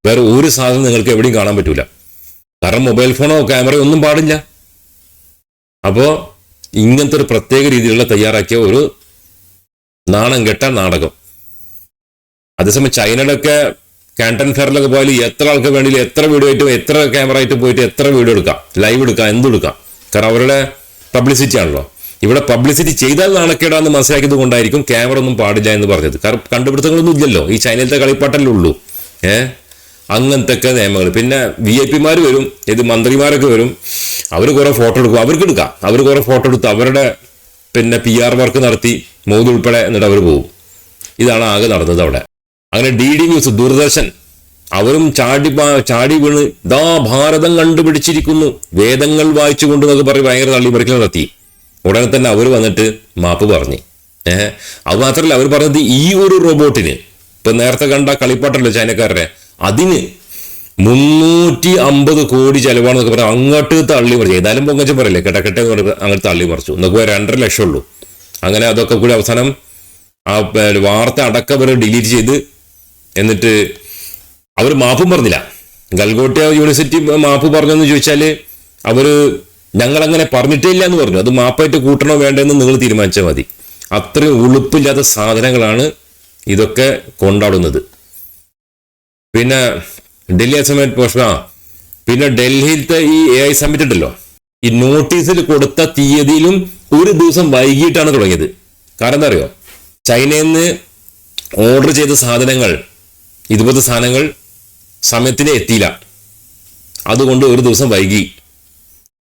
വേറെ ഒരു സാധനം നിങ്ങൾക്ക് എവിടെയും കാണാൻ പറ്റൂല. കാരണം മൊബൈൽ ഫോണോ ക്യാമറയോ ഒന്നും പാടില്ല. അപ്പോ ഇങ്ങനത്തെ ഒരു പ്രത്യേക രീതിയിലുള്ള തയ്യാറാക്കിയ ഒരു നാണം കെട്ട നാടകം. അതേസമയം ചൈനയുടെ ഒക്കെ കാന്റൺ ഫെയറിലൊക്കെ പോയാൽ എത്ര ആൾക്ക് വേണ്ടി എത്ര വീഡിയോ ആയിട്ടും എത്ര ക്യാമറ ആയിട്ട് പോയിട്ട് എത്ര വീഡിയോ എടുക്കാം ലൈവ് എടുക്കാം എന്തെടുക്കാം കാരണം അവരുടെ പബ്ലിസിറ്റി ആണല്ലോ. ഇവിടെ പബ്ലിസിറ്റി ചെയ്താൽ നാണക്കേടാന്ന് മനസ്സിലാക്കിയത് കൊണ്ടായിരിക്കും ക്യാമറ ഒന്നും പാടില്ല എന്ന് പറഞ്ഞത്. കാരണം കണ്ടുപിടുത്തങ്ങളൊന്നും ഇല്ലല്ലോ. ഈ ചൈനയിലത്തെ കളിപ്പാട്ടല്ലേ ഉള്ളൂ. ഏഹ്? അങ്ങനത്തെ നിയമങ്ങൾ. പിന്നെ വി ഐ പിമാർ വരും ഇത് മന്ത്രിമാരൊക്കെ വരും. അവർ കുറേ ഫോട്ടോ എടുക്കും. അവർക്ക് എടുക്കാം. അവർ കുറേ ഫോട്ടോ എടുത്ത് അവരുടെ പിന്നെ പി ആർ വർക്ക് നടത്തി മോദി ഉൾപ്പെടെ എന്നിട്ട് അവർ പോകും ഇതാണ് ആകെ നടന്നത് അവിടെ. അങ്ങനെ ഡി ഡി ന്യൂസ് ദൂരദർശൻ അവരും ചാടി ചാടി വീണ് ദാ ഭാരതം കണ്ടുപിടിച്ചിരിക്കുന്നു. വേദങ്ങൾ വായിച്ചുകൊണ്ട് എന്നൊക്കെ പറഞ്ഞ് ഭയങ്കര തള്ളിമറിക്കൽ നടത്തി. ഉടനെ തന്നെ അവർ വന്നിട്ട് മാപ്പ് പറഞ്ഞു. ഏഹ്? അത് മാത്രമല്ല അവർ പറഞ്ഞത് ഈ ഒരു റോബോട്ടിന് ഇപ്പൊ നേരത്തെ കണ്ട കളിപ്പാട്ടല്ലോ ചൈനക്കാരുടെ? അതിന് മുന്നൂറ്റി അമ്പത് കോടി ചെലവാണെന്നൊക്കെ പറഞ്ഞാൽ അങ്ങോട്ട് തള്ളി മറിച്ചു. ഏതായാലും പൊങ്കച്ചം പറയില്ലേ കെട്ടക്കെട്ടെ എന്ന് പറഞ്ഞ് അങ്ങോട്ട് തള്ളി മറിച്ചു. എന്നൊക്കെ രണ്ടര ലക്ഷം ഉള്ളൂ. അങ്ങനെ അതൊക്കെ കൂടി അവസാനം ആ വാർത്ത അടക്കം വരെ ഡിലീറ്റ് ചെയ്ത് എന്നിട്ട് അവർ മാപ്പും പറഞ്ഞില്ല. ഗൽഗോട്ട യൂണിവേഴ്സിറ്റി മാപ്പ് പറഞ്ഞെന്ന് ചോദിച്ചാൽ അവർ ഞങ്ങളങ്ങനെ പറഞ്ഞിട്ടേ ഇല്ല എന്ന് പറഞ്ഞു. അത് മാപ്പായിട്ട് കൂട്ടണോ വേണ്ടെന്ന് നിങ്ങൾ തീരുമാനിച്ചാൽ മതി. അത്രയും ഉളുപ്പില്ലാത്ത സാധനങ്ങളാണ് ഇതൊക്കെ കൊണ്ടാടുന്നത്. പിന്നെ ഡൽഹി അസംബ്ലി പോഷണ പിന്നെ ഡൽഹിയിലത്തെ ഈ എ ഐ സമ്മിറ്റ് ഉണ്ടല്ലോ. ഈ നോട്ടീസിൽ കൊടുത്ത തീയതിയിലും ഒരു ദിവസം വൈകിട്ടാണ് തുടങ്ങിയത്. കാരണം എന്താ അറിയോ ചൈനയിൽ നിന്ന് ഓർഡർ ചെയ്ത സാധനങ്ങൾ ഇതുപോലത്തെ സാധനങ്ങൾ സമയത്തിന് എത്തിയില്ല. അതുകൊണ്ട് ഒരു ദിവസം വൈകി.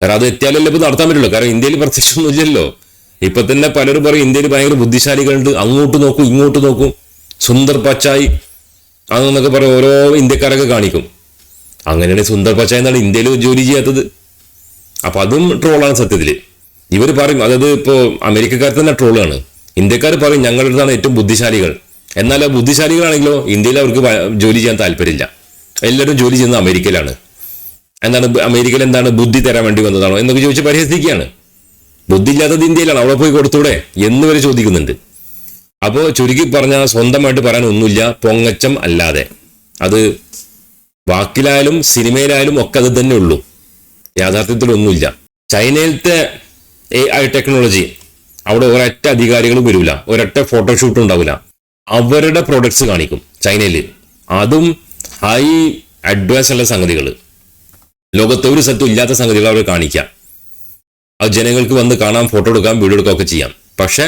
കാരണം അത് എത്തിയാലല്ലേ ഇപ്പോൾ നടത്താൻ പറ്റുള്ളൂ. കാരണം ഇന്ത്യയിൽ പ്രത്യക്ഷമൊന്നും ഇല്ലല്ലോ ഇപ്പൊ തന്നെ പലരും പറയും ഇന്ത്യയിൽ ഭയങ്കര ബുദ്ധിശാലികളുണ്ട്. അങ്ങോട്ട് നോക്കും ഇങ്ങോട്ട് നോക്കും. സുന്ദർ പച്ചായി. അതെന്നൊക്കെ പറഞ്ഞ് ഓരോ ഇന്ത്യക്കാരൊക്കെ കാണിക്കും. അങ്ങനെയാണ് സുന്ദർ പച്ച എന്നാണ് ഇന്ത്യയിൽ ജോലി ചെയ്യാത്തത്. അപ്പൊ അതും ട്രോളാണ് സത്യത്തിൽ ഇവർ പറയും അതായത് ഇപ്പോൾ അമേരിക്കക്കാർ തന്നെ ട്രോളാണ്. ഇന്ത്യക്കാർ പറയും ഞങ്ങളുടേതാണ് ഏറ്റവും ബുദ്ധിശാലികൾ. എന്നാൽ ആ ബുദ്ധിശാലികളാണെങ്കിലോ ഇന്ത്യയിൽ അവർക്ക് ജോലി ചെയ്യാൻ താല്പര്യമില്ല. എല്ലാവരും ജോലി ചെയ്യുന്നത് അമേരിക്കയിലാണ്. എന്താണ് അമേരിക്കയിൽ എന്താണ് ബുദ്ധി തരാൻ വേണ്ടി വന്നതാണോ എന്നൊക്കെ ചോദിച്ച് പരിഹസിക്കുകയാണ്. ബുദ്ധി ഇല്ലാത്തത് ഇന്ത്യയിലാണ്. അവിടെ പോയി കൊടുത്തൂടെ? എന്ന് വരെ ചോദിക്കുന്നുണ്ട്. അപ്പോൾ ചുരുക്കി പറഞ്ഞാൽ സ്വന്തമായിട്ട് പറയാൻ ഒന്നുമില്ല പൊങ്ങച്ചം അല്ലാതെ. അത് വാക്കിലായാലും സിനിമയിലായാലും ഒക്കെ അത് തന്നെ ഉള്ളൂ. യാഥാർത്ഥ്യത്തിൽ ഒന്നുമില്ല. ചൈനയിലത്തെ എ ഐ ടെക്നോളജി അവിടെ ഒരൊറ്റ അധികാരികളും വരില്ല ഒരൊറ്റ ഫോട്ടോഷൂട്ട് ഉണ്ടാവില്ല അവരുടെ പ്രൊഡക്ട്സ് കാണിക്കും ചൈനയിൽ. അതും ഹൈ അഡ്വാൻസ് ഉള്ള സംഗതികൾ ലോകത്തെ ഒരു സ്ഥലത്തും ഇല്ലാത്ത സംഗതികൾ അവർ കാണിക്കുക അത് ജനങ്ങൾക്ക് വന്ന് കാണാം ഫോട്ടോ എടുക്കാം വീഡിയോ എടുക്കാം ഒക്കെ ചെയ്യാം. പക്ഷെ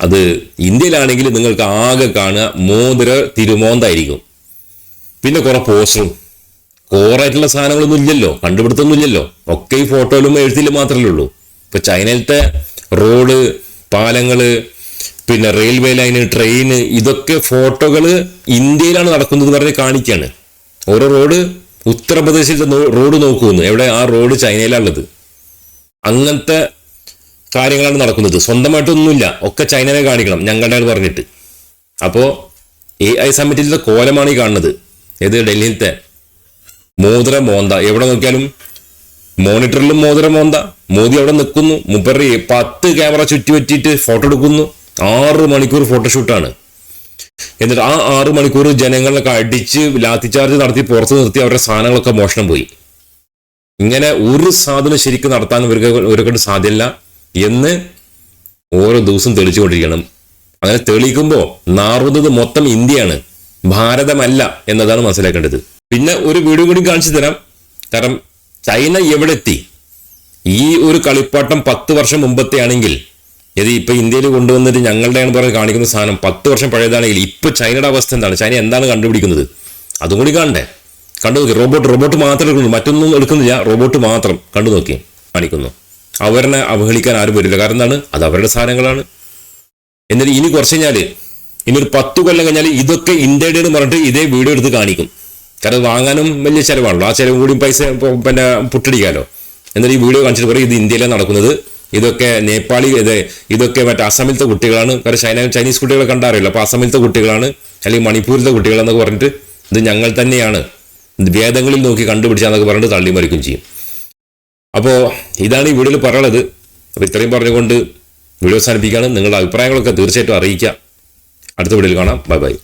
അത് ഇന്ത്യയിലാണെങ്കിൽ നിങ്ങൾക്ക് ആകെ കാണുക മോതിര തിരുമോന്തായിരിക്കും. പിന്നെ കുറെ പോസ്റ്ററും കോറായിട്ടുള്ള സാധനങ്ങളൊന്നും ഇല്ലല്ലോ. കണ്ടുപിടുത്തൊന്നും ഇല്ലല്ലോ. ഒക്കെ ഈ ഫോട്ടോയിലും എഴുത്തിലും മാത്രമേ ഉള്ളൂ. ഇപ്പൊ ചൈനയിലത്തെ റോഡ് പാലങ്ങൾ പിന്നെ റെയിൽവേ ലൈന് ട്രെയിന് ഇതൊക്കെ ഫോട്ടോകൾ ഇന്ത്യയിലാണ് നടക്കുന്നത് പറഞ്ഞ് കാണിക്കാണ്. ഓരോ റോഡ് ഉത്തർപ്രദേശിലെ റോഡ് നോക്കുന്നു എവിടെ? ആ റോഡ് ചൈനയിലാണുള്ളത്. അങ്ങനത്തെ കാര്യങ്ങളാണ് നടക്കുന്നത്. സ്വന്തമായിട്ടൊന്നുമില്ല. ഒക്കെ ചൈനനെ കാണിക്കണം. ഞങ്ങളുടെ ആൾ പറഞ്ഞിട്ട്. അപ്പോൾ എ ഐ സമ്മിറ്റിലെ കോലമാണ് ഈ കാണുന്നത്. ഏത് ഡൽഹിയിലത്തെ? മോതിര മോന്ത. എവിടെ നോക്കിയാലും മോണിറ്ററിലും മോതിര മോന്ത. മോദി അവിടെ നിൽക്കുന്നു. മുപ്പറി പത്ത് ക്യാമറ ചുറ്റി പറ്റിയിട്ട് ഫോട്ടോ എടുക്കുന്നു. ആറ് മണിക്കൂർ ഫോട്ടോഷൂട്ടാണ് എന്നിട്ട് ആ ആറ് മണിക്കൂർ ജനങ്ങളൊക്കെ അടിച്ച് ലാത്തി ചാർജ് നടത്തി പുറത്ത് നിർത്തി അവരുടെ സാധനങ്ങളൊക്കെ മോഷണം പോയി. ഇങ്ങനെ ഒരു സാധനം ശരിക്കും നടത്താൻ ഇവർക്ക് ഇവരെക്കൊണ്ട് സാധ്യമല്ല എന്ന് ഓരോ ദിവസം തെളിച്ചുകൊണ്ടിരിക്കണം. അങ്ങനെ തെളിയിക്കുമ്പോൾ നാറുന്നത് മൊത്തം ഇന്ത്യയാണ്. ഭാരതമല്ല എന്നതാണ് മനസ്സിലാക്കേണ്ടത്. പിന്നെ ഒരു വീഡിയോ കൂടി കാണിച്ചു തരാം. കാരണം ചൈന എവിടെ എത്തി ഈ ഒരു കളിപ്പാട്ടം പത്ത് വർഷം മുമ്പത്തെ ആണെങ്കിൽ ഇത് ഇപ്പൊ ഇന്ത്യയിൽ കൊണ്ടുവന്നിട്ട് ഞങ്ങളുടെയാണ് പറഞ്ഞ് കാണിക്കുന്ന സാധനം പത്ത് വർഷം പഴയതാണെങ്കിൽ ഇപ്പൊ ചൈനയുടെ അവസ്ഥ എന്താണ്? ചൈന എന്താണ് കണ്ടുപിടിക്കുന്നത്? അതും കൂടി കാണണ്ടേ കണ്ടു നോക്കി. റോബോട്ട് റോബോട്ട് മാത്രം എടുക്കുന്നുള്ളൂ. മറ്റൊന്നും എടുക്കുന്നില്ല. റോബോട്ട് മാത്രം കണ്ടു നോക്കി കാണിക്കുന്നു. അവരെ അവഹേളിക്കാൻ ആരും വരില്ല. കാരണം എന്താണ്? അത് അവരുടെ സാധനങ്ങളാണ്. എന്നിട്ട് ഇനി കുറച്ച് കഴിഞ്ഞാൽ ഇനി ഒരു പത്ത് കൊല്ലം കഴിഞ്ഞാൽ ഇതൊക്കെ ഇന്ത്യയുടെ എന്ന് പറഞ്ഞിട്ട് ഇതേ വീഡിയോ എടുത്ത് കാണിക്കും. കാരണം വാങ്ങാനും വലിയ ചിലവാണല്ലോ. ആ ചിലവും കൂടി പൈസ പിന്നെ പുട്ടടിക്കാലോ. എന്നിട്ട് ഈ വീഡിയോ കാണിച്ചിട്ട് പറയും ഇത് ഇന്ത്യയിലാണ് നടക്കുന്നത്. ഇതൊക്കെ നേപ്പാളി ഇത് ഇതൊക്കെ മറ്റേ അസമിലത്തെ കുട്ടികളാണ്. കാരണം ചൈന ചൈനീസ് കുട്ടികളെ കണ്ടറിയില്ല അപ്പോൾ അസമിലത്തെ കുട്ടികളാണ് അല്ലെങ്കിൽ മണിപ്പൂരിലത്തെ കുട്ടികളെന്നൊക്കെ പറഞ്ഞിട്ട് ഇത് ഞങ്ങൾ തന്നെയാണ്. വേദങ്ങളിൽ നോക്കി കണ്ടുപിടിച്ചാന്നൊക്കെ പറഞ്ഞിട്ട് തള്ളി മറിക്കും ചെയ്യും. അപ്പോൾ ഇതാണ് ഈ വീഡിയോയിൽ പറയുള്ളത് അപ്പോൾ ഇത്രയും പറഞ്ഞുകൊണ്ട് വീഡിയോ അവസാനിപ്പിക്കുകയാണ്. നിങ്ങളുടെ അഭിപ്രായങ്ങളൊക്കെ തീർച്ചയായിട്ടും അറിയിക്കുക. അടുത്ത വീഡിയോയിൽ കാണാം. Bye bye.